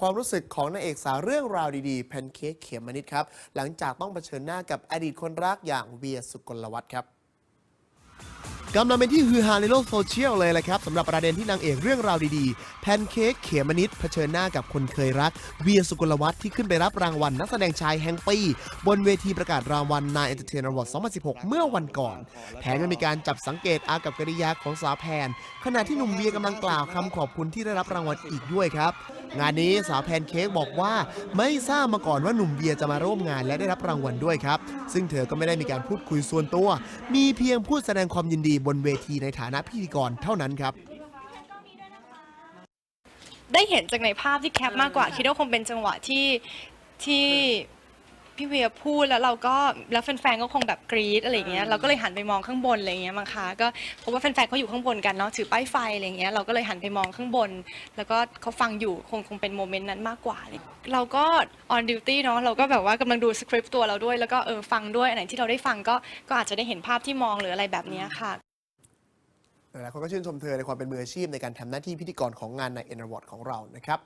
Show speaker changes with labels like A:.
A: ความรู้สึกของนางเอกสาวเรื่องราวดีๆ แพนเค้กเขมมนิดครับ หลังจากต้องเผชิญหน้ากับอดีตคนรักอย่างเวียสุกลวัฒน์ครับ กำลังเป็นที่ฮือฮาในโลกโซเชียลเลยแหละครับสำหรับประเด็นที่นางเอกเรื่องราวดีๆ แพนเค้กเขมมนิดเผชิญหน้ากับคนเคยรัก เวียสุกลวัฒน์ที่ขึ้นไปรับรางวัลนักแสดงชายแห่งปีบนเวทีประกาศรางวัลนายเอนเตอร์เทนอวอร์ด2016 เมื่อวันก่อน แถมยังมีการจับสังเกตอากับกริยาของสาวแพน ขณะที่หนุ่มเวียกำลังกล่าวคำขอบคุณที่ได้รับรางวัลอีกด้วยครับงานนี้สาวแพนเค้กบอกว่าไม่ทราบมาก่อนว่าหนุ่มเวียจะมาร่วมงานและได้รับรางวัลด้วยครับ ซึ่งเธอก็ไม่ได้มีการพูดคุยส่วนตัว มีเพียงพูดแสดงความยินดีบนเวทีในฐานะพิธีกรเท่านั้นครับ
B: ได้เห็นจากในภาพที่แคปมากกว่าคิดว่าคงเป็นจังหวะที่ที่พี่เวียพูดแล้วเราก็แล้วแฟนๆก็คงแบบกรี๊ดอะไรเงี้ยเราก็เลยหันไปมองข้างบนอะไรเงี้ยมั้งคะก็พราะว่าแฟนๆเขาอยู่ข้างบนกันเนาะถือป้ายไฟอะไรเงี้ยเราก็เลยหันไปมองข้างบน แล้วก็เขาฟังอยู่คงคงเป็นโมเมนต์นั้นมากกว่าเลยเราก็ on duty เนาะเราก็แบบว่ากำลังดูสคริปต์ตัวเราด้วยแล้วก็เออฟังด้วยอันไหนที่เราได้ฟังก็ก็อาจจะได้เห็นภาพที่มองหรืออะไรแบบนี้ค่ะ
A: หลายคนก็ชื่นชมเธอในความเป็นมืออาชีพในการทำหน้าที่พิธีกรของงานในเอ็นวอร์ดของเรานะครับ